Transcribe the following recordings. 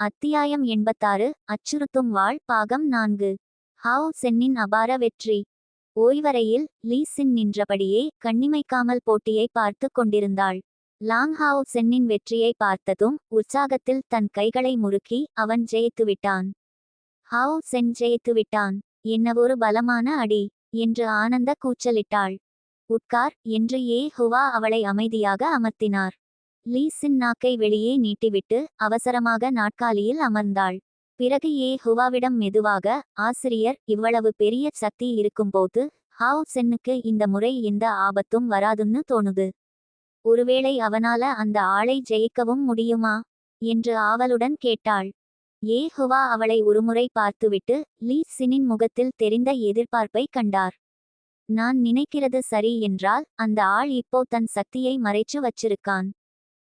அத்தியாயம் எண்பத்தாறு அச்சுறுத்தும் வாழ் பாகம் நான்கு. ஹாவ் சென்னின் அபார வெற்றி. ஓய்வறையில் லீ சின் நின்றபடியே கண்ணிமைக்காமல் போட்டியை பார்த்து கொண்டிருந்தாள். லாங் ஹாவ் சென்னின் வெற்றியை பார்த்ததும் உற்சாகத்தில் தன் கைகளை முறுக்கி அவன் ஜெயித்துவிட்டான் ஹாவ் சென் ஜெயித்துவிட்டான் என்னவொரு பலமான அடி என்று ஆனந்த கூச்சலிட்டாள். உட்கார் என்று ஏ ஹுவா அவளை அமைதியாக அமர்த்தினார். லீ சின் நாக்கை வெளியே நீட்டிவிட்டு அவசரமாக நாட்காலியில் அமர்ந்தாள். பிறகு ஏ ஹுவாவிடம் மெதுவாக ஆசிரியர் இவ்வளவு பெரிய சக்தி இருக்கும்போது ஹாவ் சென்னுக்கு இந்த முறை எந்த ஆபத்தும் வராதுன்னு தோணுது. ஒருவேளை அவனால அந்த ஆளை ஜெயிக்கவும் முடியுமா? என்று ஆவலுடன் கேட்டாள். ஏ ஹுவா அவளை ஒருமுறை பார்த்துவிட்டு லீ சினின் முகத்தில் தெரிந்த எதிர்பார்ப்பை கண்டார். நான் நினைக்கிறது சரி என்றால் அந்த ஆள் இப்போ தன் சக்தியை மறைச்சு வச்சிருக்கான்.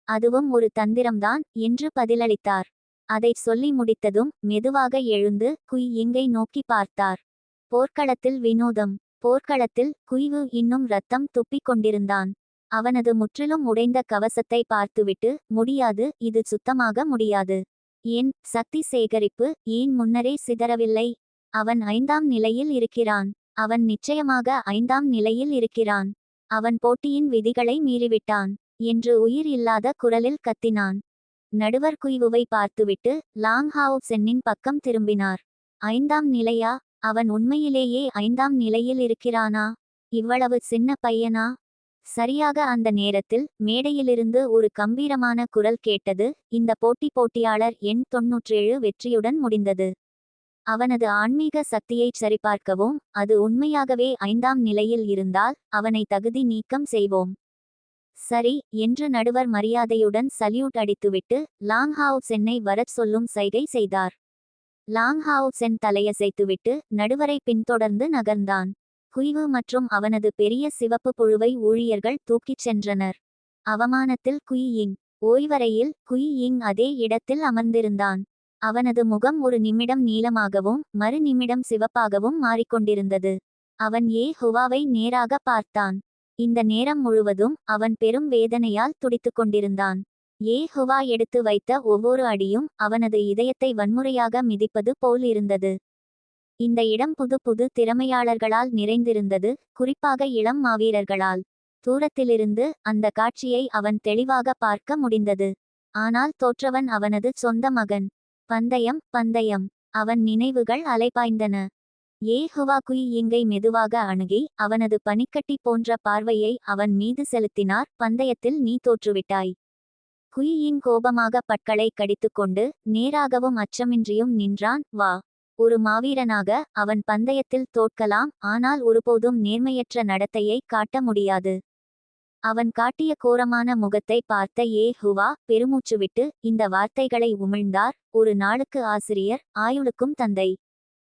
அதுவும் ஒரு தந்திரம்தான் என்று பதிலளித்தார். அதைச் சொல்லி முடித்ததும் மெதுவாக எழுந்து குய் எங்கை நோக்கி பார்த்தார். போர்க்களத்தில் வினோதம். போர்க்களத்தில் குய்வு இன்னும் ரத்தம் துப்பிக் கொண்டிருந்தான். அவனது முற்றிலும் உடைந்த கவசத்தை பார்த்துவிட்டு முடியாது இது சுத்தமாக முடியாது. ஏன் சக்தி சேகரிப்பு ஏன் முன்னரே சிதறவில்லை? அவன் ஐந்தாம் நிலையில் இருக்கிறான். அவன் நிச்சயமாக ஐந்தாம் நிலையில் இருக்கிறான். அவன் போட்டியின் விதிகளை மீறிவிட்டான். என்று உயிர் இல்லாத குரலில் கத்தினான். நடுவர் குய்வுவை பார்த்துவிட்டு லாங் ஹாவ் சென்னின் பக்கம் திரும்பினார். ஐந்தாம் நிலையா? அவன் உண்மையிலேயே ஐந்தாம் நிலையில் இருக்கிறானா? இவ்வளவு சின்ன பையனா? சரியாக அந்த நேரத்தில் மேடையிலிருந்து ஒரு கம்பீரமான குரல் கேட்டது இந்த போட்டி போட்டியாளர் எண் தொன்னூற்றேழு வெற்றியுடன் முடிந்தது. அவனது ஆன்மீக சக்தியைச் சரிபார்க்கவும் அது உண்மையாகவே ஐந்தாம் நிலையில் இருந்தால் அவனை தகுதி நீக்கம் செய்வோம். சரி என்று நடுவர் மரியாதையுடன் சல்யூட் அடித்துவிட்டு லாங் ஹாவ் சென்னை வரச் சொல்லும் சைகை செய்தார். லாங் ஹாவ் சென் தலையசைத்துவிட்டு நடுவரை பின்தொடர்ந்து நகர்ந்தான். குய்வு மற்றும் அவனது பெரிய சிவப்பு புழுவை ஊழியர்கள் தூக்கிச் சென்றனர். அவமானத்தில் குயியிங் ஓய்வரையில் குயியிங் அதே இடத்தில் அமர்ந்திருந்தான். அவனது முகம் ஒரு நிமிடம் நீளமாகவும் மறு நிமிடம் சிவப்பாகவும் மாறிக்கொண்டிருந்தது. அவன் ஏ ஹுவாவை நேராக பார்த்தான். இந்த நேரம் முழுவதும் அவன் பெரும் வேதனையால் துடித்துக் கொண்டிருந்தான் ஏ ஹுவா எடுத்து வைத்த ஒவ்வொரு அடியும் அவனது இதயத்தை வன்முறையாக மிதிப்பது போல் இருந்தது. இந்த இடம் புது புது திறமையாளர்களால் நிறைந்திருந்தது குறிப்பாக இளம் மாவீரர்களால். தூரத்திலிருந்து அந்த காட்சியை அவன் தெளிவாக பார்க்க முடிந்தது. ஆனால் தோற்றவன் அவனது சொந்த மகன். பந்தயம் பந்தயம். அவன் நினைவுகள் அலைபாய்ந்தன. ஏ ஹுவாகுய் இங்கை மெதுவாக அணுகி அவனது பனிக்கட்டி போன்ற பார்வையை அவன் மீது செலுத்தினார் பந்தயத்தில் நீ தோற்றுவிட்டாய். குயியின் கோபமாக பட்களை கடித்துக்கொண்டு நேராகவும் அச்சமின்றியும் நின்றான் வா. ஒரு மாவீரனாக அவன் பந்தயத்தில் தோற்கலாம் ஆனால் ஒருபோதும் நேர்மையற்ற நடத்தையை காட்ட முடியாது. அவன் காட்டிய கோரமான முகத்தை பார்த்த ஏ ஹுவா பெருமூச்சுவிட்டு இந்த வார்த்தைகளை உமிழ்ந்தார் ஒரு நாளுக்கு ஆசிரியர் ஆயுளுக்கும் தந்தை.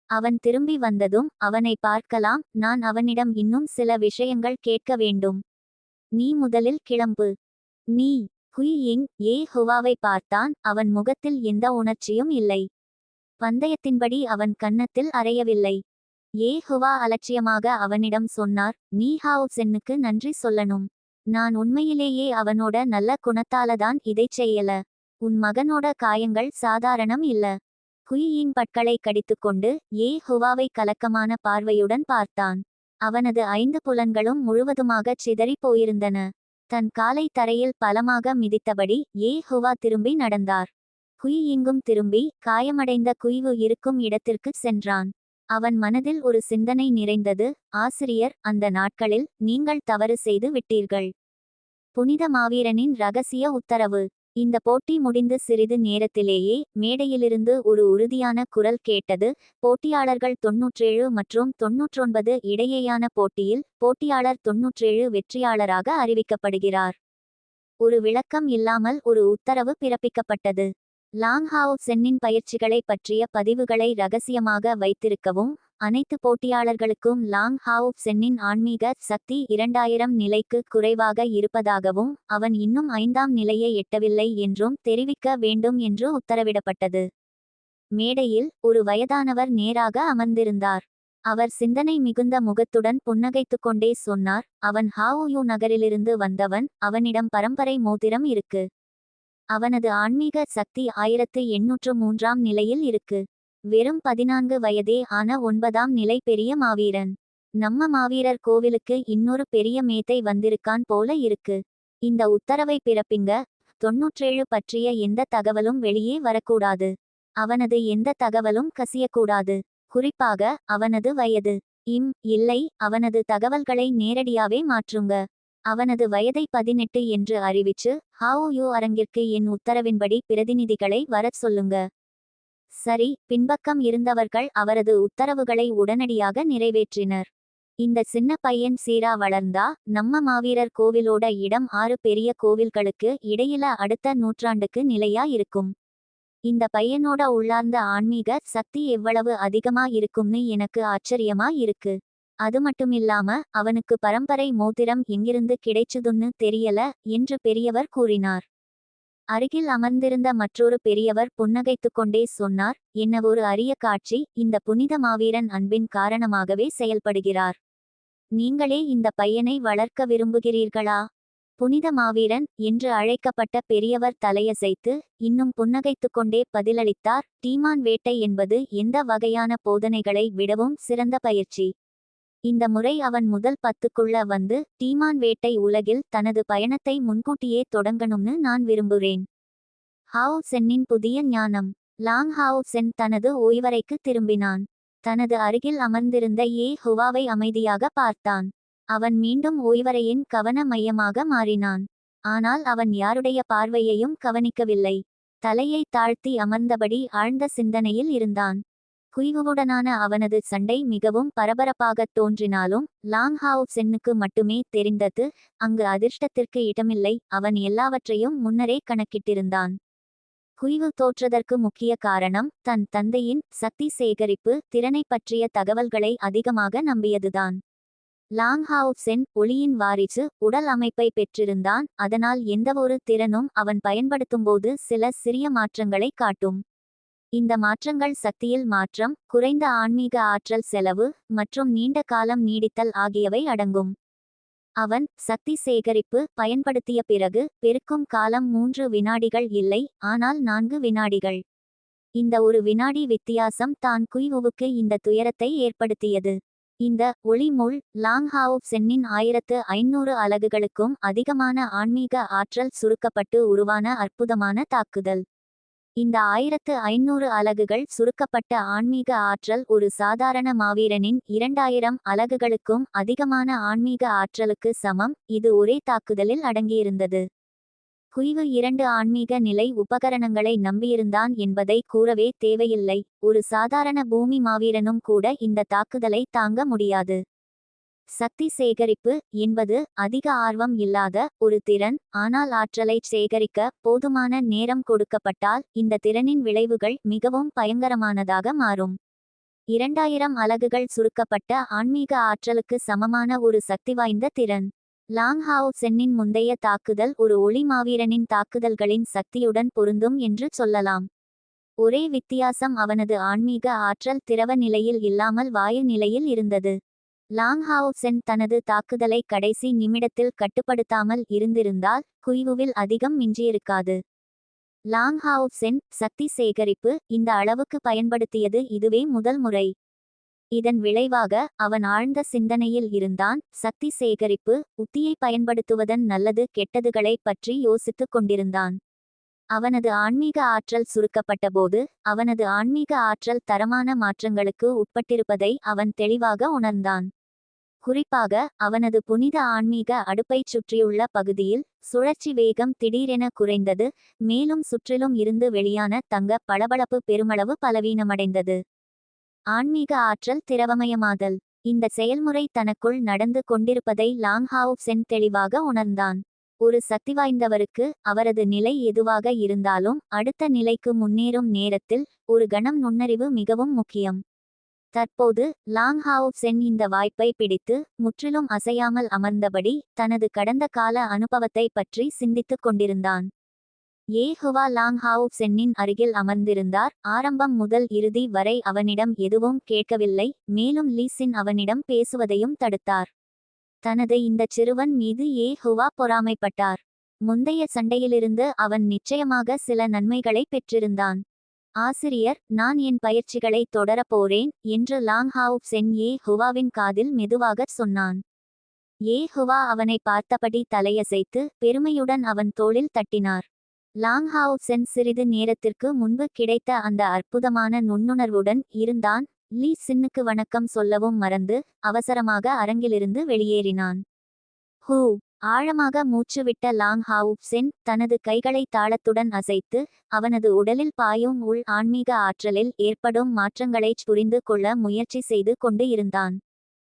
அவன் திரும்பி வந்ததும் அவனை பார்க்கலாம் நான் அவனிடம் இன்னும் சில விஷயங்கள் கேட்க வேண்டும். நீ முதலில் கிளம்பு. நீ குய் இங் ஏ ஹுவாவை பார்த்தான் அவன் முகத்தில் எந்த உணர்ச்சியும் இல்லை. பந்தயத்தின்படி அவன் கன்னத்தில் அறையவில்லை. ஏ ஹுவா அலட்சியமாக அவனிடம் சொன்னார் நீ ஹாவ் சென்னுக்கு நன்றி சொல்லணும். நான் உண்மையிலேயே அவனோட நல்ல குணத்தாலதான் இதைச் செய்யல. உன் மகனோட காயங்கள் சாதாரணம் இல்ல. குயியின் பற்களை கடித்துக்கொண்டு ஏ ஹுவாவை கலக்கமான பார்வையுடன் பார்த்தான். அவனது ஐந்து புலன்களும் முழுவதுமாகச் சிதறிப் போயிருந்தன. தன் காலை தரையில் பலமாக மிதித்தபடி ஏ ஹுவா திரும்பி நடந்தார். குய் இங்கும் திரும்பி காயமடைந்த குய்வு இருக்கும் இடத்திற்கு சென்றான். அவன் மனதில் ஒரு சிந்தனை நிறைந்தது ஆசிரியர் அந்த நாட்களில் நீங்கள் தவறு செய்து விட்டீர்கள். புனித மாவீரனின் ரகசிய உத்தரவு. இந்த போட்டி முடிந்து சிறிது நேரத்திலேயே மேடையிலிருந்து ஒரு உறுதியான குரல் கேட்டது. போட்டியாளர்கள் தொன்னூற்றேழு மற்றும் தொன்னூற்றொன்பது இடையேயான போட்டியில் போட்டியாளர் தொன்னூற்றேழு வெற்றியாளராக அறிவிக்கப்படுகிறார். ஒரு விளக்கம் இல்லாமல் ஒரு உத்தரவு பிறப்பிக்கப்பட்டது. லாங் ஹாவ் சென்னின் பயிற்சிகளை பற்றிய பதிவுகளை ரகசியமாக வைத்திருக்கவும் அனைத்து போட்டியாளர்களுக்கும் லாங் ஹாவ் சென்னின் ஆன்மீக சக்தி இரண்டாயிரம் நிலைக்கு குறைவாக இருப்பதாகவும் அவன் இன்னும் ஐந்தாம் நிலையை எட்டவில்லை என்றும் தெரிவிக்க வேண்டும் என்று உத்தரவிடப்பட்டது. மேடையில் ஒரு வயதானவர் நேராக அமர்ந்திருந்தார். அவர் சிந்தனை மிகுந்த முகத்துடன் புன்னகைத்துக் கொண்டே சொன்னார் அவன் ஹாவுயூ நகரிலிருந்து வந்தவன் அவனிடம் பரம்பரை மோதிரம் இருக்கு. அவனது ஆன்மீக சக்தி ஆயிரத்து எண்ணூற்று மூன்றாம் நிலையில் இருக்கு. வெறும் பதினான்கு வயதே ஆன ஒன்பதாம் நிலை பெரிய மாவீரன். நம்ம மாவீரர் கோவிலுக்கு இன்னொரு பெரிய மேத்தை வந்திருக்கான் போல இருக்கு. இந்த உத்தரவை பிறப்பிங்க தொன்னூற்றேழு பற்றிய எந்த தகவலும் வெளியே வரக்கூடாது. அவனது எந்த தகவலும் கசியக்கூடாது. குறிப்பாக அவனது வயது. இம் இல்லை அவனது தகவல்களை நேரடியாவே மாற்றுங்க. அவனது வயதை பதினெட்டு என்று அறிவிச்சு ஹாஓயோ அரங்கிற்கு என் உத்தரவின்படி பிரதிநிதிகளை வரச் சொல்லுங்க. சரி பின்பக்கம் இருந்தவர்கள் அவரது உத்தரவுகளை உடனடியாக நிறைவேற்றினர். இந்த சின்ன பையன் சீரா வளர்ந்தா நம்ம மாவீரர் கோவிலோட இடம் ஆறு பெரிய கோவில்களுக்கு இடையில அடுத்த நூற்றாண்டுக்கு நிலையா இருக்கும். இந்த பையனோட உள்ளார்ந்த ஆன்மீக சக்தி எவ்வளவு அதிகமா இருக்கும்னு எனக்கு ஆச்சரியமா இருக்கு. அது மட்டுமில்லாம அவனுக்கு பரம்பரை மோதிரம் எங்கிருந்து கிடைச்சதுன்னு தெரியல என்று பெரியவர் கூறினார். அருகில் அமர்ந்திருந்த மற்றொரு பெரியவர் புன்னகைத்துக் கொண்டே சொன்னார் என்ன ஒரு அரிய காட்சி இந்த புனித மாவீரன் அன்பின் காரணமாகவே செயல்படுகிறார். நீங்களே இந்த பையனை வளர்க்க விரும்புகிறீர்களா? புனித மாவீரன் என்று அழைக்கப்பட்ட பெரியவர் தலையசைத்து இன்னும் புன்னகைத்துக் கொண்டே பதிலளித்தார் டீமான் வேட்டை என்பது எந்த வகையான போதனைகளை விடவும் சிறந்த பயிற்சி. இந்த முறை அவன் முதல் பத்துக்குள்ள வந்து டீமான் வேட்டை உலகில் தனது பயணத்தை முன்கூட்டியே தொடங்கணும்னு நான் விரும்புகிறேன் ஹாவ் சென்னின் புதிய ஞானம். லாங் ஹாவ் சென் தனது ஓய்வறைக்கு திரும்பினான். தனது அருகில் அமர்ந்திருந்த ஏ. ஹுவாவை அமைதியாக பார்த்தான். அவன் மீண்டும் ஓய்வறையின் கவன மையமாக மாறினான். ஆனால் அவன் யாருடைய பார்வையையும் கவனிக்கவில்லை. தலையை தாழ்த்தி அமர்ந்தபடி ஆழ்ந்த சிந்தனையில் இருந்தான். குய்வுவுடனான அவனது சண்டை மிகவும் பரபரப்பாகத் தோன்றினாலும் லாங் ஹாவ் சென்னுக்கு மட்டுமே தெரிந்தது அங்கு அதிர்ஷ்டத்திற்கு இடமில்லை அவன் எல்லாவற்றையும் முன்னரே கணக்கிட்டிருந்தான். குய்வு தோற்றதற்கு முக்கிய காரணம் தன் தந்தையின் சக்தி சேகரிப்பு திறனை பற்றிய தகவல்களை அதிகமாக நம்பியதுதான். லாங் ஹாவுப் சென் ஒளியின் வாரிசு உடல் அமைப்பை பெற்றிருந்தான் அதனால் எந்தவொரு திறனும் அவன் பயன்படுத்தும்போது சில சிறிய மாற்றங்களை காட்டும். இந்த மாற்றங்கள் சக்தியில் மாற்றம் குறைந்த ஆன்மீக ஆற்றல் செலவு மற்றும் நீண்ட காலம் நீடித்தல் ஆகியவை அடங்கும். அவன் சக்தி சேகரிப்பு பயன்படுத்திய பிறகு பெருக்கும் காலம் மூன்று வினாடிகள் இல்லை ஆனால் நான்கு வினாடிகள். இந்த ஒரு வினாடி வித்தியாசம் தான் குய்வுவுக்கு இந்த துயரத்தை ஏற்படுத்தியது. இந்த ஒளிமுள் லாங்ஹாவ் சென்னின் ஆயிரத்து ஐநூறு அலகுகளுக்கும் அதிகமான ஆன்மீக ஆற்றல் சுருக்கப்பட்டு உருவான அற்புதமான தாக்குதல். இந்த ஆயிரத்து ஐநூறு அலகுகள் சுருக்கப்பட்ட ஆன்மீக ஆற்றல் ஒரு சாதாரண மாவீரனின் இரண்டாயிரம் அலகுகளுக்கும் அதிகமான ஆன்மீக ஆற்றலுக்கு சமம். இது ஒரே தாக்குதலில் அடங்கியிருந்தது. குய்வு இரண்டு ஆன்மீக நிலை உபகரணங்களை நம்பியிருந்தான் என்பதை கூறவே தேவையில்லை. ஒரு சாதாரண பூமி மாவீரனும் கூட இந்த தாக்குதலை தாங்க முடியாது. சக்தி சேகரிப்பு என்பது அதிக ஆர்வம் இல்லாத ஒரு திறன் ஆனால் ஆற்றலை சேகரிக்க போதுமான நேரம் கொடுக்கப்பட்டால் இந்த திறனின் விளைவுகள் மிகவும் பயங்கரமானதாக மாறும். இரண்டாயிரம் அலகுகள் சுருக்கப்பட்ட ஆன்மீக ஆற்றலுக்கு சமமான ஒரு சக்தி வாய்ந்த திறன். லாங் ஹாவ் சென்னின் முந்தைய தாக்குதல் ஒரு ஒளி மாவீரனின் தாக்குதல்களின் சக்தியுடன் பொருந்தும் என்று சொல்லலாம். ஒரே வித்தியாசம் அவனது ஆன்மீக ஆற்றல் திரவ நிலையில் இல்லாமல் வாயு நிலையில் இருந்தது. லாங் சென் தனது தாக்குதலை கடைசி நிமிடத்தில் கட்டுப்படுத்தாமல் இருந்திருந்தால் குய்வுவில் அதிகம் மிஞ்சியிருக்காது. லாங் சென் சக்தி சேகரிப்பு இந்த அளவுக்கு பயன்படுத்தியது இதுவே முதல் முறை. இதன் விளைவாக அவன் ஆழ்ந்த சிந்தனையில் இருந்தான். சக்தி சேகரிப்பு உத்தியை பயன்படுத்துவதன் நல்லது கெட்டதுகளை பற்றி யோசித்துக் கொண்டிருந்தான். அவனது ஆன்மீக ஆற்றல் சுருக்கப்பட்டபோது அவனது ஆன்மீக ஆற்றல் தரமான மாற்றங்களுக்கு உட்பட்டிருப்பதை அவன் தெளிவாக உணர்ந்தான். குறிப்பாக அவனது புனித ஆன்மீக அடுப்பைச் சுற்றியுள்ள பகுதியில் சுழற்சி வேகம் திடீரென குறைந்தது மேலும் சுற்றிலும் இருந்து வெளியான தங்க பளபளப்பு பெருமளவு பலவீனமடைந்தது. ஆன்மீக ஆற்றல் திரவமயமாதல். இந்த செயல்முறை தனக்குள் நடந்து கொண்டிருப்பதை லாங் சென் தெளிவாக உணர்ந்தான். ஒரு சக்தி வாய்ந்தவருக்கு அவரது நிலை எதுவாக இருந்தாலும் அடுத்த நிலைக்கு முன்னேறும் நேரத்தில் ஒரு கணம் நுண்ணறிவு மிகவும் முக்கியம். தற்போது லாங் ஹாவ் சென் இந்த வாய்ப்பை பிடித்து முற்றிலும் அசையாமல் அமர்ந்தபடி தனது கடந்த கால அனுபவத்தை பற்றி சிந்தித்துக் கொண்டிருந்தான். ஏ ஹுவா லாங் ஹாவ் சென்னின் அருகில் அமர்ந்திருந்தார். ஆரம்பம் முதல் இறுதி வரை அவனிடம் எதுவும் கேட்கவில்லை. மேலும் லீசின் அவனிடம் பேசுவதையும் தடுத்தார். தனது இந்த சிறுவன் மீது ஏ ஹுவா பொறாமைப்பட்டார். முந்தைய சண்டையிலிருந்து அவன் நிச்சயமாக சில நன்மைகளை பெற்றிருந்தான். ஆசிரியர் நான் என் பயிற்சிகளை தொடரப் போறேன் என்று லாங் ஹாவ் சென் ஏ ஹுவாவின் காதில் மெதுவாகச் சொன்னான். ஏ ஹுவா அவனை பார்த்தபடி தலையசைத்து பெருமையுடன் அவன் தோளில் தட்டினார். லாங் ஹாவ் சென் சிறிது நேரத்திற்கு முன்பு கிடைத்த அந்த அற்புதமான நுண்ணுணர்வுடன் இருந்தான். லீ சின்னுக்கு வணக்கம் சொல்லவும் மறந்து அவசரமாக அரங்கிலிருந்து வெளியேறினான். ஹூ ஆழமாக மூச்சுவிட்ட லாங் ஹாவ் சென் தனது கைகளை தாளத்துடன் அசைத்து அவனது உடலில் பாயும் உள் ஆன்மீக ஆற்றலில் ஏற்படும் மாற்றங்களைச் புரிந்து கொள்ள முயற்சி செய்து கொண்டு இருந்தான்.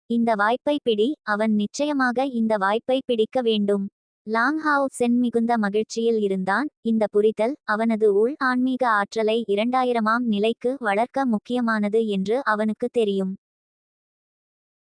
இந்த வாய்ப்பை பிடி அவன் நிச்சயமாக இந்த வாய்ப்பை பிடிக்க வேண்டும். லாங் ஹாவ் சென் மிகுந்த மகிழ்ச்சியில் இருந்தான். இந்த புரிதல் அவனது உள் ஆன்மீக ஆற்றலை இரண்டாயிரமாம் நிலைக்கு வளர்க்க முக்கியமானது என்று அவனுக்கு தெரியும்.